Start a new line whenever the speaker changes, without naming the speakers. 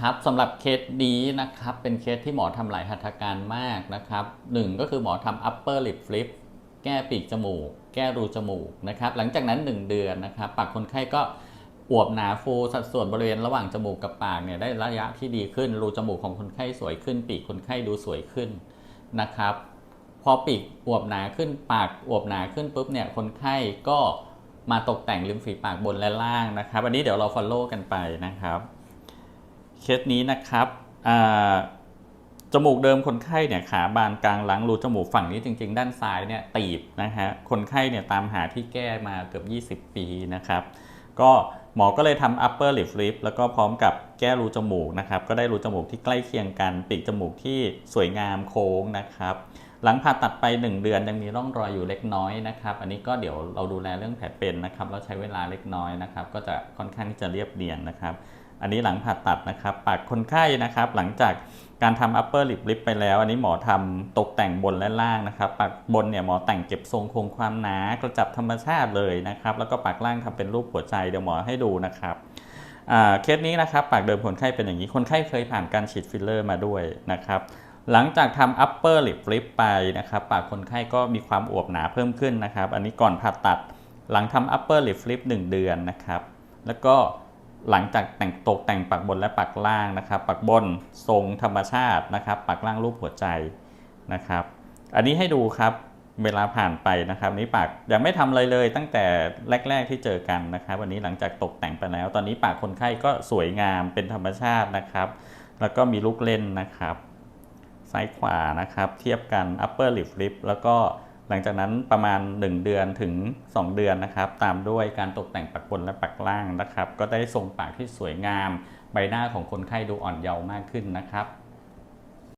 ครับสำหรับเคสนี้นะครับเป็นเคสที่หมอทำหลายหัตถการมากนะครับหนึ่งก็คือหมอทำ upper lip flip แก้ปีกจมูก แก้รูจมูกนะครับหลังจากนั้น 1 เดือนนะครับปากคนไข้ก็อวบหนาฟูสัดส่วนบริเวณระหว่างจมูกกับปากเนี่ยได้ระยะที่ดีขึ้น รูจมูกของคนไข้สวยขึ้น ปีกคนไข้ดูสวยขึ้นนะครับพอปีกอวบหนาขึ้นปากอวบหนาขึ้นปุ๊บเนี่ยคนไข้ก็มาตกแต่งริมฝีปากบนและล่างนะครับ อันนี้เดี๋ยวเรา follow กันไปนะครับ เคสนี้นะครับจมูกเดิมคนไข้เนี่ยขาบานกลางหลังรูจมูกฝั่งนี้จริง ๆ ด้านซ้ายเนี่ยตีบนะฮะคนไข้เนี่ยตามหาที่แก้มาเกือบ 20 ปีนะครับ ก็หมอก็เลยทำ upper lip flip แล้วก็พร้อมกับแก้รูจมูกนะครับ ก็ได้รูจมูกที่ใกล้เคียงกัน ปีกจมูกที่สวยงามโค้งนะครับ หลังผ่าตัดไป 1 เดือนยังมีร่องรอยอยู่เล็กน้อยนะครับ อันนี้ก็เดี๋ยวเราดูแลเรื่องแผลเป็นนะครับเราใช้เวลาเล็กน้อยนะครับ ก็จะค่อนข้างที่จะเรียบเนียนนะครับ อันนี้หลังผ่าตัดนะครับปากคนไข้นะครับ หลังจากการทำ upper lip lift ไปแล้ว อันนี้หมอทำตกแต่งบนและล่างนะครับ ปากบนเนี่ยหมอแต่งเก็บทรงคงความหนากระจับธรรมชาติเลยนะครับ แล้วก็ปากล่างทำเป็นรูปหัวใจเดี๋ยวหมอให้ดูนะครับเคสนี้นะครับปากเดิมคนไข้เป็นอย่างนี้คนไข้เคยผ่านการฉีดฟิลเลอร์มาด้วยนะครับหลังจากทำ upper lip flip ไปนะครับ ปากคนไข้ก็มีความอวบหนาเพิ่มขึ้นนะครับ อันนี้ก่อนผ่าตัดหลังทำ upper lip flip 1เดือนนะครับ แล้วก็ หลังจากแต่งตกแต่งปากบนและปากล่างนะครับปากบนทรงธรรมชาตินะครับปากล่างรูปหัวใจนะครับ อันนี้ให้ดูครับเวลาผ่านไปนะครับ นี่ปากยังไม่ทำอะไรเลยตั้งแต่แรก ๆที่เจอกันนะครับวันนี้หลังจากตกแต่งไปแล้ว ตอนนี้ปากคนไข้ก็สวยงามเป็นธรรมชาตินะครับ แล้วก็มีลูกเล่นนะครับ ซ้ายขวานะครับ เทียบกัน upper lip lip แล้วก็ หลังจากนั้นประมาณ 1 เดือนถึง 2 เดือนนะครับ ตามด้วยการตกแต่งปากบนและปากล่างนะครับ ก็ได้ทรงปากที่สวยงาม ใบหน้าของคนไข้ดูอ่อนเยาว์มากขึ้นนะครับ